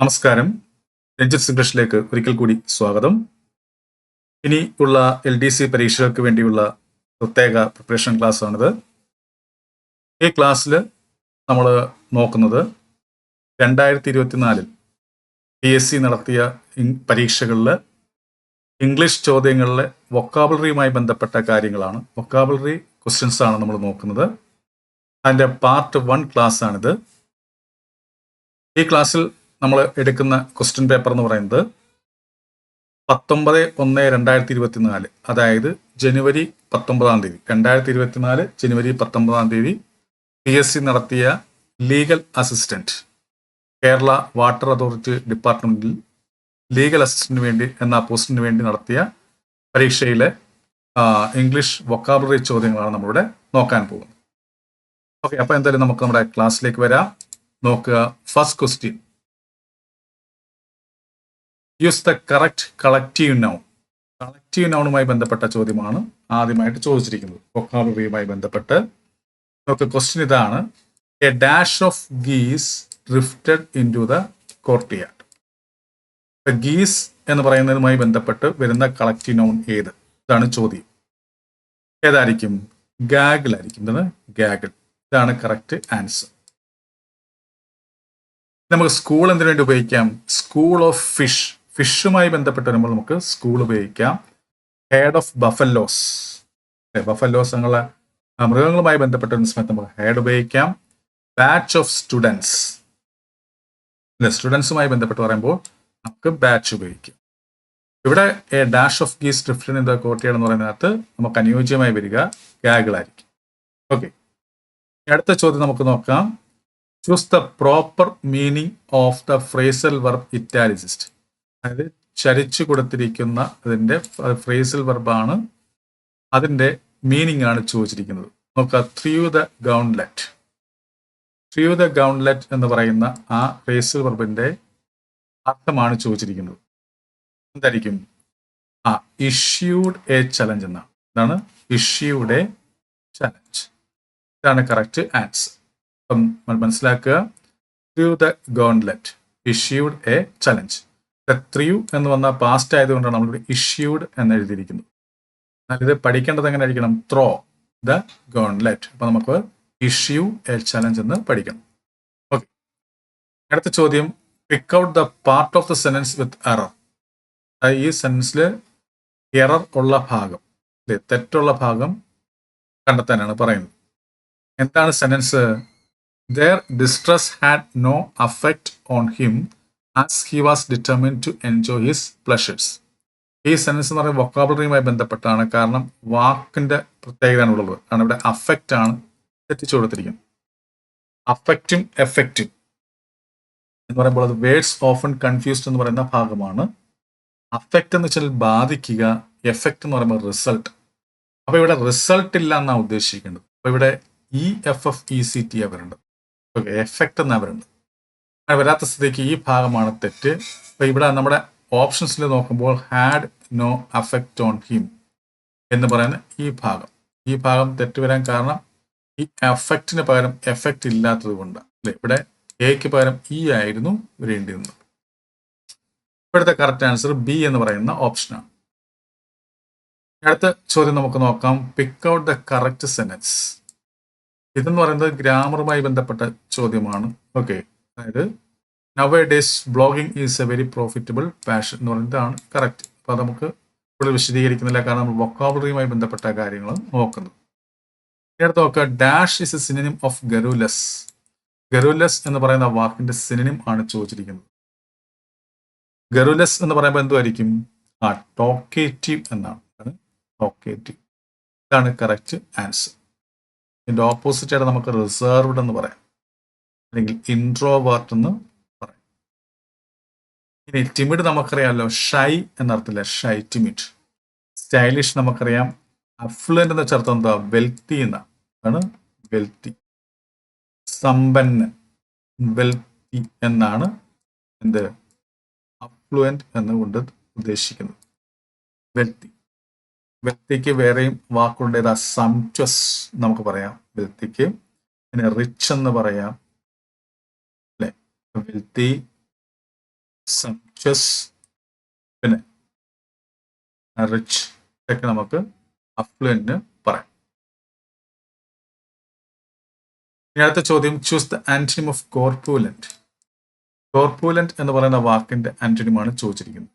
നമസ്കാരം. രഞ്ജിത് സിംഗ്ലീഷിലേക്ക് ഒരിക്കൽ കൂടി സ്വാഗതം. ഇനി ഉള്ള എൽ ഡി സി പരീക്ഷകൾക്ക് വേണ്ടിയുള്ള പ്രത്യേക പ്രിപ്പറേഷൻ ക്ലാസ് ആണിത്. ഈ ക്ലാസ്സിൽ നമ്മൾ നോക്കുന്നത് രണ്ടായിരത്തി ഇരുപത്തിനാലിൽ പി എസ് സി നടത്തിയ പരീക്ഷകളിൽ ഇംഗ്ലീഷ് ചോദ്യങ്ങളിലെ വൊക്കാബുലറിയുമായി ബന്ധപ്പെട്ട കാര്യങ്ങളാണ്. വൊക്കാബുലറി ക്വസ്റ്റ്യൻസ് ആണ് നമ്മൾ നോക്കുന്നത്. അതിന്റെ പാർട്ട് വൺ ക്ലാസ് ആണിത്. ഈ ക്ലാസ്സിൽ നമ്മൾ എടുക്കുന്ന ക്വസ്റ്റ്യൻ പേപ്പർ എന്ന് പറയുന്നത് പത്തൊമ്പത് ഒന്ന് രണ്ടായിരത്തി ഇരുപത്തിനാല് അതായത് ജനുവരി പത്തൊമ്പതാം തീയതി. രണ്ടായിരത്തി ഇരുപത്തിനാല് ജനുവരി പത്തൊമ്പതാം തീയതി പി എസ് സി നടത്തിയ legal assistant Kerala water authority ഡിപ്പാർട്ട്മെന്റിൽ ലീഗൽ അസിസ്റ്റന്റിന് വേണ്ടി എന്ന പോസ്റ്റിന് വേണ്ടി നടത്തിയ പരീക്ഷയിലെ ഇംഗ്ലീഷ് വൊക്കാബുലറി ചോദ്യങ്ങളാണ് നമ്മളിവിടെ നോക്കാൻ പോകുന്നത്. ഓക്കെ അപ്പോൾ എന്തായാലും നമുക്ക് നമ്മുടെ ക്ലാസ്സിലേക്ക് വരാം. നോക്കുക. First question use the correct collective noun collective നൗണുമായി ബന്ധപ്പെട്ട ചോദ്യമാണ് ആദ്യമായിട്ട് ചോദിച്ചിരിക്കുന്നത്. വൊക്കാബുലറിയുമായി ബന്ധപ്പെട്ട്. നമുക്ക് ക്വസ്റ്റ്യൻ ഇതാണ്. A dash of geese drifted into the courtyard geese എന്ന് പറയുന്നതുമായി ബന്ധപ്പെട്ട് വരുന്ന കളക്റ്റീവ് നൗൺ ഏത്? ഇതാണ് ചോദ്യം. ഏതായിരിക്കും? ഗാഗിൾ ആയിരിക്കും. എന്താണ്? ഗാഗിൾ ഇതാണ് കറക്റ്റ് ആൻസർ നമുക്ക് സ്കൂൾ എന്തിനു വേണ്ടി ഉപയോഗിക്കാം? സ്കൂൾ ഓഫ് ഫിഷ് ഫിഷുമായി ബന്ധപ്പെട്ട് വരുമ്പോൾ നമുക്ക് സ്കൂൾ ഉപയോഗിക്കാം. ഹേഡ് ഓഫ് ബഫല്ലോസ് ബഫല്ലോസ് എന്നുള്ള മൃഗങ്ങളുമായി ബന്ധപ്പെട്ട വരുന്ന സമയത്ത് നമുക്ക് ഹേഡ് ഉപയോഗിക്കാം. ബാച്ച് ഓഫ് സ്റ്റുഡൻസ് അല്ലെ? സ്റ്റുഡൻസുമായി ബന്ധപ്പെട്ട് പറയുമ്പോൾ നമുക്ക് ബാച്ച് ഉപയോഗിക്കാം. ഇവിടെ എ ഡാഷ് ഓഫ് ഗീസ് ഡിഫറൻ ഇൻ ദ കോർട്ടിയാട് എന്ന് പറയുന്നതിനകത്ത് നമുക്ക് അനുയോജ്യമായി വരിക. ഗാഗിളായിരിക്കും ഓക്കെ അടുത്ത ചോദ്യം നമുക്ക് നോക്കാം. Choose the proper meaning of the phrasal verb italicised അതായത് ചരിച്ചു കൊടുത്തിരിക്കുന്ന അതിന്റെ ഫ്രേസൽ വർബാണ് അതിന്റെ മീനിങ് ആണ് ചോദിച്ചിരിക്കുന്നത്. നോക്കുക ത്രിയു ദ ഗൗൺലെറ്റ് ത്രിയു ദ ഗൗൺലെറ്റ് എന്ന് പറയുന്ന ആ ഫ്രേസൽ വെർബിന്റെ അർത്ഥമാണ് ചോദിച്ചിരിക്കുന്നത്. എന്തായിരിക്കും? ആ ഇഷ്യൂഡ് എ ചലഞ്ച് എന്നാണ്. ഇതാണ് ഇഷ്യൂഡ് എ ചലഞ്ച് ഇതാണ് കറക്റ്റ് ആൻസർ അപ്പം മനസ്സിലാക്കുക through the gauntlet issued a challenge through എന്ന് വന്ന പാസ്റ്റ് ആയതുകൊണ്ടാണ് നമ്മൾ ഇഷ്യൂഡ് എന്ന് എഴുതിയിരിക്കുന്നത്. എന്നാൽ ഇത് പഠിക്കേണ്ടത് എങ്ങനെ ആയിരിക്കണം? ത്രോ ദ ഗോൺലെറ്റ് അപ്പൊ നമുക്ക് ഇഷ്യൂ എ ചലഞ്ച് എന്ന് പഠിക്കണം. ഓക്കെ അടുത്ത ചോദ്യം. Pick out the part of the sentence with error ഈ സെന്റൻസിൽ എറർ ഉള്ള ഭാഗം. തെറ്റുള്ള ഭാഗം കണ്ടെത്താനാണ് പറയുന്നത്. എന്താണ് sentence their distress had no effect on him as he was determined to enjoy his pleasures ഈ സെൻസ് എന്ന് പറയുന്നത് വൊക്കാബുലറിയുമായി ബന്ധപ്പെട്ടാണ് കാരണം വാക്കിന്റെ പ്രത്യേകതയാണ് ഉള്ളത്. കാരണം ഇവിടെ അഫക്റ്റ് ആണ് തെറ്റിച്ചു കൊടുത്തിരിക്കുന്നത്. അഫക്റ്റും എഫക്റ്റും എന്ന് പറയുമ്പോൾ അത് വേർഡ്സ് ഓഫൺ കൺഫ്യൂസ്ഡ് എന്ന് പറയുന്ന ഭാഗമാണ്. അഫക്റ്റ് എന്ന് വെച്ചാൽ ബാധിക്കുക എഫക്റ്റ് എന്ന് പറയുമ്പോൾ റിസൾട്ട് അപ്പോൾ ഇവിടെ റിസൾട്ട് ഇല്ല എന്നാണ് ഉദ്ദേശിക്കേണ്ടത്. അപ്പോൾ ഇവിടെ E F F E C T അവരുണ്ട് okay effect എന്ന് അവരുണ്ട് അങ്ങനെ വരാത്ത സ്ഥിതിക്ക് ഈ ഭാഗമാണ് തെറ്റ്. അപ്പൊ ഇവിടെ നമ്മുടെ ഓപ്ഷൻസിൽ നോക്കുമ്പോൾ had no effect on him എന്ന് പറയുന്ന ഈ ഭാഗം. ഈ ഭാഗം തെറ്റ് വരാൻ കാരണം ഈ എഫക്റ്റിന് പകരം എഫക്റ്റ് ഇല്ലാത്തത് കൊണ്ട് അല്ലെ? ഇവിടെ എക്ക് പകരം ഇ ആയിരുന്നു വരേണ്ടിയിരുന്നത്. ഇവിടുത്തെ കറക്റ്റ് ആൻസർ ബി എന്ന് പറയുന്ന ഓപ്ഷനാണ് അടുത്ത ചോദ്യം നമുക്ക് നോക്കാം. Pick out the correct sentence ഇതെന്ന് പറയുന്നത് ഗ്രാമറുമായി ബന്ധപ്പെട്ട ചോദ്യമാണ്. ഓക്കെ അതായത് nowadays blogging is a very profitable passion എന്ന് പറയുന്നതാണ് കറക്റ്റ് അപ്പോൾ നമുക്ക് കൂടുതൽ വിശദീകരിക്കുന്നില്ല. കാരണം നമ്മൾ വൊക്കാബുലറിയുമായി ബന്ധപ്പെട്ട കാര്യങ്ങളും നോക്കുന്നത്. അടുത്ത് നോക്കുക. Dash is a synonym of garrulous garrulous എന്ന് പറയുന്ന വാക്കിന്റെ സിനിം ആണ് ചോദിച്ചിരിക്കുന്നത്. ഗരുലസ് എന്ന് പറയുമ്പോൾ എന്തുമായിരിക്കും ആ ടോക്കേറ്റീവ് എന്നാണ്. ടോക്കേറ്റീവ് ഇതാണ് കറക്റ്റ് ആൻസർ ഇതിന്റെ ഓപ്പോസിറ്റ് ആയിട്ട് നമുക്ക് റിസർവ്ഡ് എന്ന് പറയാം. അല്ലെങ്കിൽ ഇൻട്രോവേർട്ട് എന്ന് പറയും. ഇനി ടിമിഡ് നമുക്കറിയാമല്ലോ ഷൈ എന്നർത്ഥമില്ല? ഷൈ ടിമിഡ് സ്റ്റൈലിഷ് നമുക്കറിയാം. അഫ്ലുവന്റ് എന്ന ചേർത്ത് എന്താ? വെൽത്തി എന്നാണ്. ആണ് വെൽത്തി സമ്പന്നൻ വെൽത്തി എന്നാണ് എന്ത്? അഫ്ലുവന്റ് എന്നുകൊണ്ട് ഉദ്ദേശിക്കുന്നത്. വെൽത്തി വെൽത്തിക്ക് വേറെയും വാക്കുകളുടേതാ സംറ്റ്വസ് നമുക്ക് പറയാം. വെൽത്തിക്ക് പിന്നെ റിച്ച് എന്ന് പറയാം. അല്ലെ വെൽത്തി സംചസ് പിന്നെ റിച്ച് ഇതൊക്കെ നമുക്ക് അഫ്ലുവന്റിന് പറയാം. അടുത്ത ചോദ്യം choose the antonym of corpulent corpulent എന്ന് പറയുന്ന വാക്കിന്റെ ആന്റണിമാണ് ചോദിച്ചിരിക്കുന്നത്.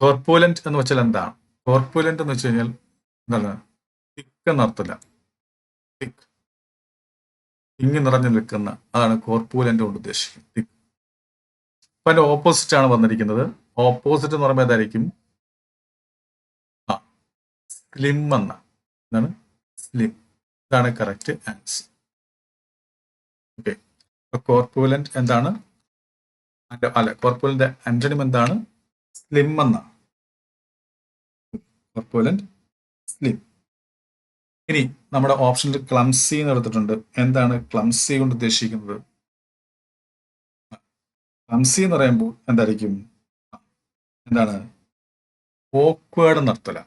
കോർപ്പുലന്റ് എന്ന് വെച്ചാൽ എന്താണ്? കോർപ്പുലന്റ് എന്ന് വെച്ച് കഴിഞ്ഞാൽ എന്താണ്? തിക്ക് എന്നർത്ഥമില്ല തിക്ക് തിങ്ങി നിറഞ്ഞു നിൽക്കുന്ന അതാണ് കോർപ്പുലന്റ് കൊണ്ട് ഉദ്ദേശിക്കുന്നത്. അപ്പൊ അതിന്റെ ഓപ്പോസിറ്റ് ആണ് വന്നിരിക്കുന്നത്. ഓപ്പോസിറ്റ് എന്ന് പറയുമ്പോൾ ഏതായിരിക്കും? ആ സ്ലിം എന്ന എന്താണ്? സ്ലിം ഇതാണ് കറക്റ്റ് ആൻസർ ഓക്കെ കോർപ്പുലന്റ് എന്താണ്? അല്ല കോർപ്പുലന്റ് ആന്റണിം എന്താണ്? സ്ലിം എന്ന. കോർപ്പുലന്റ് സ്ലിം ഇനി നമ്മുടെ ഓപ്ഷനിൽ ക്ലംസി എന്ന് എടുത്തിട്ടുണ്ട്. എന്താണ് ക്ലംസി കൊണ്ട് ഉദ്ദേശിക്കുന്നത്? ക്ലംസി എന്ന് പറയുമ്പോൾ എന്തായിരിക്കും? എന്താണ്? ഓക്വേർഡ് നിർത്തല.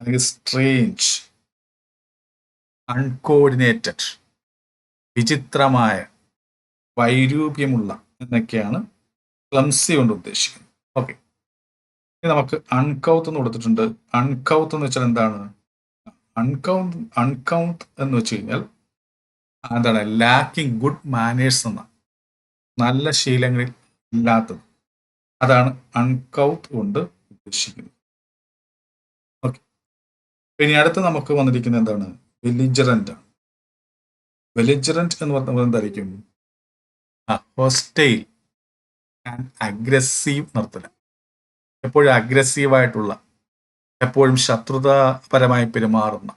അല്ലെങ്കിൽ സ്ട്രേഞ്ച് അൺകോർഡിനേറ്റഡ് വിചിത്രമായ വൈരൂപ്യമുള്ള എന്നൊക്കെയാണ് ക്ലംസി കൊണ്ട് ഉദ്ദേശിക്കുന്നത്. ഓക്കെ ഇനി നമുക്ക് അൺകൗത്ത് എന്ന് കൊടുത്തിട്ടുണ്ട്. അൺകൗത്ത് എന്ന് വെച്ചാൽ എന്താണ്? അൺകൗണ്ട് അൺകൗണ്ട് എന്ന് വെച്ച് കഴിഞ്ഞാൽ എന്താണ് ലാക്കിംഗ് ഗുഡ് മാനേഴ്സ് എന്ന നല്ല ശീലങ്ങളിൽ ഇല്ലാത്തത്. അതാണ് അൺകൗത്ത് കൊണ്ട് ഉദ്ദേശിക്കുന്നത്. ഓക്കെ ഇനി അടുത്ത് നമുക്ക് വന്നിരിക്കുന്നത് എന്താണ്? വെലിജറന്റ് ആണ്. വെലിജറന്റ് എന്ന് പറഞ്ഞാൽ എന്തായിരിക്കും? ഹോസ്റ്റൈൽ ആൻഡ് അഗ്രസീവ് നിർത്തല എപ്പോഴും അഗ്രസീവായിട്ടുള്ള എപ്പോഴും ശത്രുതാപരമായി പെരുമാറുന്ന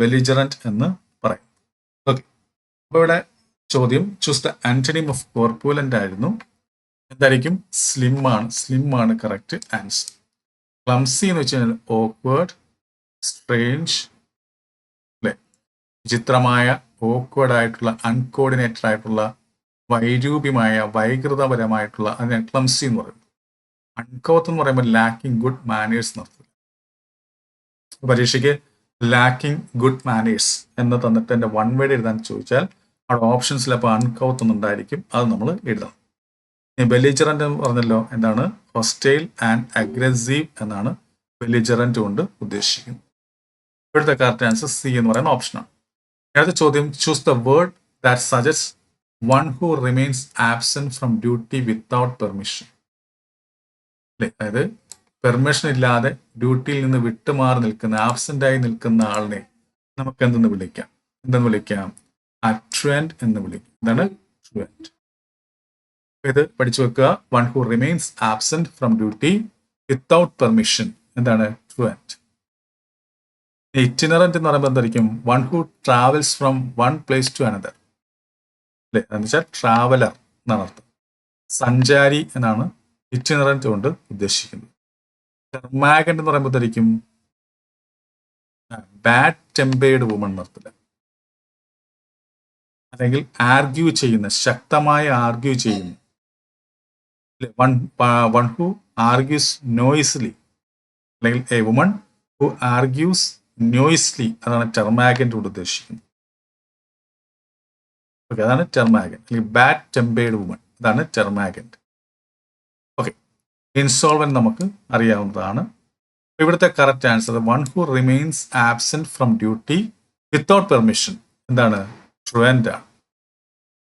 ബെലിജറന്റ് എന്ന് പറയും. ഓക്കെ അപ്പോൾ ഇവിടെ ചോദ്യം choose the antonym of corpulent ആയിരുന്നു. എന്തായിരിക്കും? സ്ലിം ആണ്. സ്ലിം ആണ് കറക്റ്റ് ആൻസർ ക്ലംസി എന്ന് വെച്ച് കഴിഞ്ഞാൽ ഓക്വേർഡ് സ്ട്രേഞ്ച് അല്ലെ വിചിത്രമായ ഓക്വേർഡ് ആയിട്ടുള്ള അൺകോർഡിനേറ്റഡ് ആയിട്ടുള്ള വൈരൂപ്യമായ വൈകൃതപരമായിട്ടുള്ള അതിനെ ക്ലംസി എന്ന് പറയുന്നത് അൺകോത്ത് എന്ന് പറയുമ്പോൾ ലാക്കിംഗ് ഗുഡ് മാനേഴ്സ് എന്നർത്ഥം പരീക്ഷയ്ക്ക് ലാക്കിംഗ് ഗുഡ് മാനേഴ്സ് എന്ന് തന്നിട്ട് എന്റെ വൺ വേഡ് എഴുതാൻ ചോദിച്ചാൽ അവിടെ ഓപ്ഷൻസിൽ അപ്പോൾ അൺകൗത്ത് എന്നുണ്ടായിരിക്കും. അത് നമ്മൾ എഴുതണം. ഇനി ബെലിജറന്റ് എന്ന് പറഞ്ഞല്ലോ എന്താണ്? ഹോസ്റ്റൈൽ ആൻഡ് അഗ്രസീവ് എന്നാണ് ബെലിജറന്റ് കൊണ്ട് ഉദ്ദേശിക്കുന്നത്. ഇവിടുത്തെ കറക്റ്റ് ആൻസർ സി എന്ന് പറയുന്ന ഓപ്ഷനാണ് അടുത്ത ചോദ്യം choose the word that suggest one who remains absent from duty without permission അല്ലേ? അതായത് പെർമിഷൻ ഇല്ലാതെ ഡ്യൂട്ടിയിൽ നിന്ന് വിട്ടുമാറി നിൽക്കുന്ന ആബ്സെന്റ് ആയി നിൽക്കുന്ന ആളിനെ നമുക്ക് എന്തെന്ന് വിളിക്കാം? എന്തെന്ന് വിളിക്കാം? അട്വന്റ് എന്ന് വിളിക്കും. എന്താണ് ട്വന്റ് ഇത് പഠിച്ചു വെക്കുക. One who remains absent from duty without permission എന്താണ് ട്വന്റ് ഇറ്റിനറന്റ് എന്ന് പറയുമ്പോൾ എന്തായിരിക്കും? One who travels from one place to another അല്ലേ? എന്ന് വെച്ചാൽ ട്രാവലർ എന്നാണ് അർത്ഥം. സഞ്ചാരി എന്നാണ് ഇറ്റിനറന്റ് കൊണ്ട് ഉദ്ദേശിക്കുന്നത്. ടെർമാഗന്റ് എന്ന് പറയുമ്പോഴത്തേക്കും ബാഡ് ടെമ്പേർഡ് വുമൺ നിർത്തില്ല അല്ലെങ്കിൽ ആർഗ്യൂ ചെയ്യുന്ന ശക്തമായ ആർഗ്യൂ ചെയ്യുന്ന. One one who argues noisily അല്ലെങ്കിൽ a woman who argues noisily അതാണ് ടെർമാഗന്റ് കൊണ്ട് ഉദ്ദേശിക്കുന്നത്. ഓക്കെ അതാണ് ടെർമാഗൻ അല്ലെങ്കിൽ ബാഡ് ടെമ്പേർഡ് വുമൺ അതാണ് ടെർമാഗന്റ് ഓക്കെ ഇൻസോൾവൻ നമുക്ക് അറിയാവുന്നതാണ്. ഇവിടുത്തെ correct answer one who remains absent from duty without permission എന്താണ്? ട്രുവന്റ് ആണ്.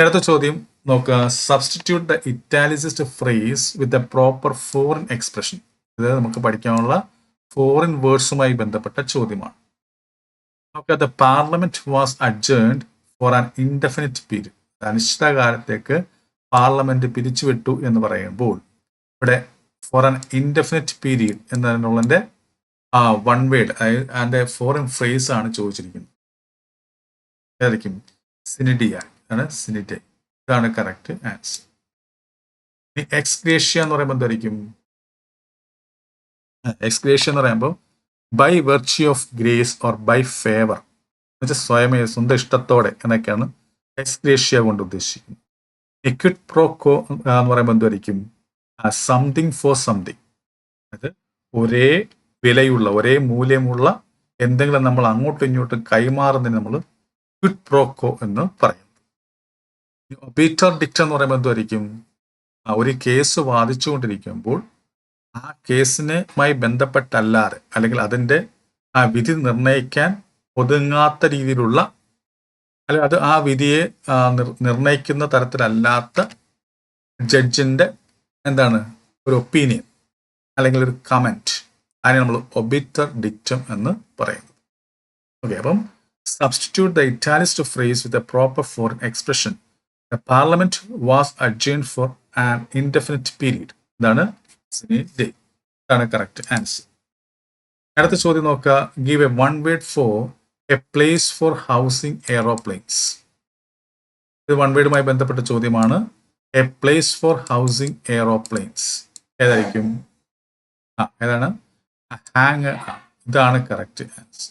അടുത്ത ചോദ്യം നോക്കുക. Substitute the italicised phrase with the proper foreign expression ഇത് നമുക്ക് പഠിക്കാനുള്ള ഫോറിൻ വേർഡ്സുമായി ബന്ധപ്പെട്ട ചോദ്യമാണ്. നോക്കുക the parliament was adjourned for an indefinite period അനിശ്ചിതകാലത്തേക്ക് parliament പിരിച്ചുവിട്ടു എന്ന് പറയുമ്പോൾ ഇവിടെ ഫോർ ആൻ ഇൻഡെഫിനിറ്റ് പീരീഡ് എന്നതിനുള്ളതിന്റെ ആ വൺ വേർഡ് അതായത് അതിന്റെ ഫോറിൻ ഫ്രേസ് ആണ് ചോദിച്ചിരിക്കുന്നത്. ഏതായിരിക്കും സിനിഡിയ ആണ് സിനിഡെ ഇതാണ് കറക്റ്റ് ആൻസർ ഇനി എക്സ്ഗ്രേഷ്യ എന്ന് പറയുമ്പോൾ എന്തായിരിക്കും? എക്സ്ഗ്രേഷ്യ എന്ന് പറയുമ്പോൾ by virtue of grace or by favour എന്നുവെച്ചാൽ സ്വയമേ സ്വന്തം ഇഷ്ടത്തോടെ എന്നൊക്കെയാണ് എക്സ്ഗ്രേഷ്യ കൊണ്ട് ഉദ്ദേശിക്കുന്നത്. എക്വിറ്റ് പ്രോക്കോ എന്ന് പറയുമ്പോൾ എന്തായിരിക്കും? സംതിങ് ഫോർ സംതിങ് അത് ഒരേ വിലയുള്ള ഒരേ മൂല്യമുള്ള എന്തെങ്കിലും നമ്മൾ അങ്ങോട്ടും ഇങ്ങോട്ടും കൈമാറുന്നതിന് നമ്മൾ ക്വിറ്റ് പ്രോക്കോ എന്ന് പറയും. ഒബീറ്റർ ഡിക്റ്റം എന്ന് പറയുമ്പോൾ എന്തായിരിക്കും ഒരു കേസ് വാദിച്ചുകൊണ്ടിരിക്കുമ്പോൾ ആ കേസിനുമായി ബന്ധപ്പെട്ടല്ലാതെ അല്ലെങ്കിൽ അതിന്റെ ആ വിധി നിർണയിക്കാൻ ഒതുങ്ങാത്ത രീതിയിലുള്ള അല്ലെ അത് ആ വിധിയെ നിർ- നിർണയിക്കുന്ന തരത്തിലല്ലാത്ത ജഡ്ജിന്റെ എന്താണ്? ഒരു ഒപ്പീനിയൻ അല്ലെങ്കിൽ ഒരു കമന്റ്. അതിനെ നമ്മൾ ഒബിറ്റർ ഡിക്റ്റം എന്ന് പറയുന്നത് ഓക്കെ അപ്പം substitute the italicised phrase with a proper foreign expression the parliament was adjourn for an indefinite period ഇതാണ് ഡേ ഇതാണ് കറക്റ്റ് ആൻസർ അടുത്ത ചോദ്യം നോക്കുക. Give a one word for a place for housing aeroplanes ഇത് one വേഡുമായി ബന്ധപ്പെട്ട ചോദ്യമാണ്. A place for housing aeroplanes ഏതായിരിക്കും? ആ ഏതാണ്? ഹാങ് ഇതാണ് കറക്റ്റ് ആൻസർ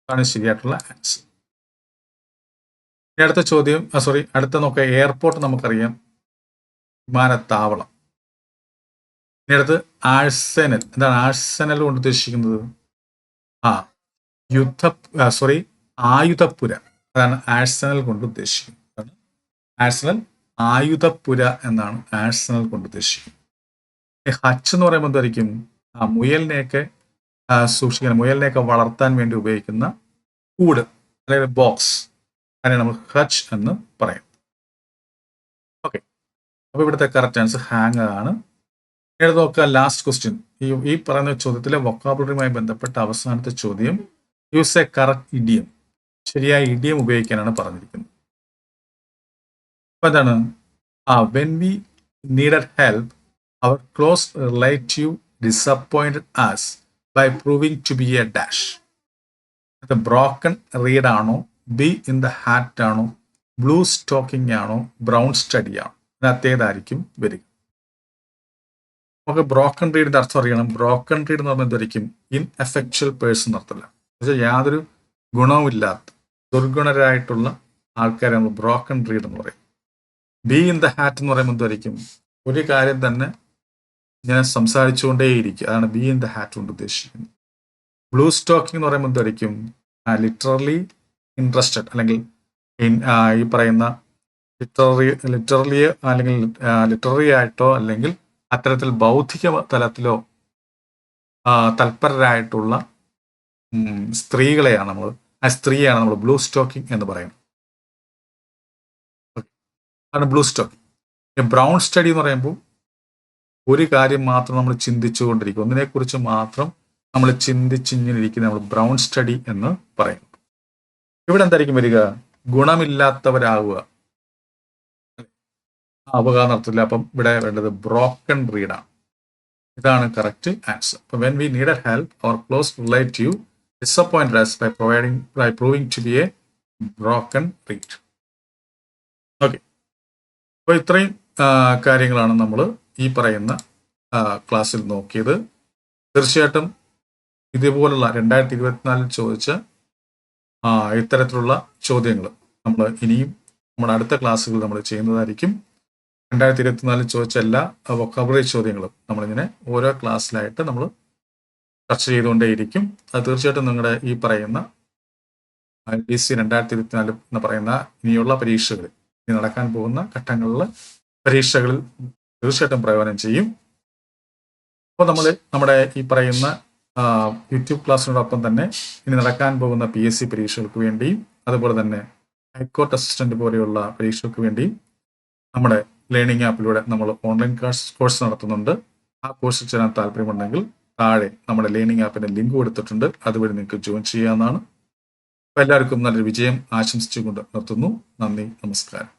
ഇതാണ് ശരിയായിട്ടുള്ള ആൻസർ അടുത്ത ചോദ്യം സോറി അടുത്ത നോക്കുക എയർപോർട്ട് നമുക്കറിയാം. വിമാനത്താവളം. ഇനി അടുത്ത് ആഴ്സനൽ എന്താണ് ആഴ്സനൽ കൊണ്ട് ഉദ്ദേശിക്കുന്നത്? ആ യുദ്ധ സോറി ആയുധപ്പുര. അതാണ് ആഴ്സനൽ കൊണ്ട് ഉദ്ദേശിക്കുന്നത്. ആഴ്സനൽ ആയുധപ്പുര എന്നാണ് ആഴ്സനൽ കൊണ്ട് ഉദ്ദേശിക്കുന്നത്. ഹച്ച് എന്ന് പറയുമ്പോൾ എന്തായിരിക്കും? ആ മുയലിനെയൊക്കെ സൂക്ഷിക്കാൻ മുയലിനെയൊക്കെ വളർത്താൻ വേണ്ടി ഉപയോഗിക്കുന്ന കൂട് അല്ലെങ്കിൽ ബോക്സ് അതിനെ നമുക്ക് ഹച്ച് എന്ന് പറയാം. ഓക്കെ അപ്പോൾ ഇവിടുത്തെ കറക്റ്റ് ആൻസർ ഹാങ് ആണ്. ഇനി നോക്കുക ലാസ്റ്റ് ക്വസ്റ്റ്യൻ ഈ ഈ പറയുന്ന ചോദ്യത്തിലെ വൊക്കാബുലറിയുമായി ബന്ധപ്പെട്ട അവസാനത്തെ ചോദ്യം യൂസ് എ കറക്റ്റ് ഇഡിയം ശരിയായ ഇഡിയം ഉപയോഗിക്കാനാണ് പറഞ്ഞിരിക്കുന്നത്. അപ്പൊ എന്താണ്? ആ when we needed help our close relative disappointed us by proving to be a dash അത് ബ്രോക്കൺ റീഡ് ആണോ? ബി ഇൻ ദ ഹാറ്റ് ആണോ? ബ്ലൂ സ്റ്റോക്കിംഗ് ആണോ? ബ്രൗൺ സ്റ്റഡി ആണോ? ഇതിനകത്ത് ഏതായിരിക്കും വരിക. നമുക്ക് ബ്രോക്കൺ റീഡിന്റെ അർത്ഥം അറിയണം. ബ്രോക്കൺ റീഡ് എന്ന് പറഞ്ഞാൽ എന്തായിരിക്കും ഇൻ എഫക്ച്വൽ പേഴ്സൺ അർത്ഥമില്ല. പക്ഷേ യാതൊരു ഗുണവുമില്ലാത്ത ദുർഗുണരായിട്ടുള്ള ആൾക്കാരെ നമ്മൾ ബ്രോക്കൺ റീഡ് എന്ന് പറയും. ബി ഇൻ ദ ഹാറ്റ് എന്ന് പറയുമ്പോൾ എന്തായിരിക്കും ഒരു കാര്യം തന്നെ ഞാൻ സംസാരിച്ചുകൊണ്ടേയിരിക്കും. അതാണ് ബി ഇൻ ദ ഹാറ്റ് കൊണ്ട് ഉദ്ദേശിക്കുന്നത്. ബ്ലൂ സ്റ്റോക്കിംഗ് എന്ന് പറയുമ്പോൾ എന്തായിരിക്കും ലിറ്ററലി ഇൻട്രസ്റ്റഡ് അല്ലെങ്കിൽ ഈ പറയുന്ന ലിറ്റററി ലിറ്ററലി അല്ലെങ്കിൽ ലിറ്റററി ആയിട്ടോ അല്ലെങ്കിൽ അത്തരത്തിൽ ബൗദ്ധിക തലത്തിലോ തൽപരരായിട്ടുള്ള സ്ത്രീകളെയാണ് നമ്മൾ ആ സ്ത്രീയാണ് നമ്മൾ ബ്ലൂ സ്റ്റോക്കിംഗ് എന്ന് പറയുന്നത്. ആണ് ബ്ലൂ സ്റ്റോക്കിംഗ് ബ്രൗൺ സ്റ്റഡി എന്ന് പറയുമ്പോൾ ഒരു കാര്യം മാത്രം നമ്മൾ ചിന്തിച്ചുകൊണ്ടിരിക്കും ഒന്നിനെക്കുറിച്ച് മാത്രം നമ്മൾ ചിന്തിച്ചിങ്ങനെ ഇരിക്കുന്ന നമ്മൾ ബ്രൗൺ സ്റ്റഡി എന്ന് പറയും. ഇവിടെ എന്തായിരിക്കും വരിക? ഗുണമില്ലാത്തവരാകുക അവകാശത്തില്ല അപ്പം ഇവിടെ വേണ്ടത് ബ്രോക്കൺ റീഡാണ് ഇതാണ് കറക്റ്റ് ആൻസർ അപ്പൊ when we need a help our close relative disappoint us by providing by proving to be a broken reed okay അപ്പോൾ ഇത്രയും കാര്യങ്ങളാണ് നമ്മൾ ഈ പറയുന്ന ക്ലാസ്സിൽ നോക്കിയത്. തീർച്ചയായിട്ടും ഇതുപോലുള്ള രണ്ടായിരത്തി ഇരുപത്തിനാലിൽ ചോദിച്ച ഇത്തരത്തിലുള്ള ചോദ്യങ്ങൾ നമ്മൾ ഇനിയും നമ്മുടെ അടുത്ത ക്ലാസ്സുകൾ നമ്മൾ ചെയ്യുന്നതായിരിക്കും. രണ്ടായിരത്തി ഇരുപത്തിനാലിൽ ചോദിച്ച എല്ലാ വൊക്കാബുലറി ചോദ്യങ്ങളും നമ്മളിങ്ങനെ ഓരോ ക്ലാസ്സിലായിട്ട് നമ്മൾ ചർച്ച ചെയ്തുകൊണ്ടേയിരിക്കും. അത് തീർച്ചയായിട്ടും നിങ്ങളുടെ ഈ പറയുന്ന ഐ പി സി രണ്ടായിരത്തി ഇരുപത്തിനാല് എന്ന് പറയുന്ന ഇനിയുള്ള പരീക്ഷകൾ ഇനി നടക്കാൻ പോകുന്ന ഘട്ടങ്ങളിൽ പരീക്ഷകളിൽ തീർച്ചയായിട്ടും പ്രയോജനം ചെയ്യും. അപ്പോൾ നമ്മൾ നമ്മുടെ ഈ പറയുന്ന യൂട്യൂബ് ക്ലാസ്സിനോടൊപ്പം തന്നെ ഇനി നടക്കാൻ പോകുന്ന പി എസ് സി പരീക്ഷകൾക്ക് വേണ്ടിയും അതുപോലെ തന്നെ ഹൈക്കോർട്ട് അസിസ്റ്റന്റ് പോലെയുള്ള പരീക്ഷകൾക്ക് വേണ്ടിയും നമ്മുടെ ലേണിംഗ് ആപ്പിലൂടെ നമ്മൾ ഓൺലൈൻ കോഴ്സ് കോഴ്സ് നടത്തുന്നുണ്ട്. ആ കോഴ്സിൽ ചേരാൻ താല്പര്യമുണ്ടെങ്കിൽ താഴെ നമ്മുടെ ലേണിംഗ് ആപ്പിന്റെ ലിങ്ക് കൊടുത്തിട്ടുണ്ട്. അതുവഴി നിങ്ങൾക്ക് ജോയിൻ ചെയ്യാവുന്നതാണ്. എല്ലാവർക്കും നല്ലൊരു വിജയം ആശംസിച്ചുകൊണ്ട് നിർത്തുന്നു. നന്ദി നമസ്കാരം.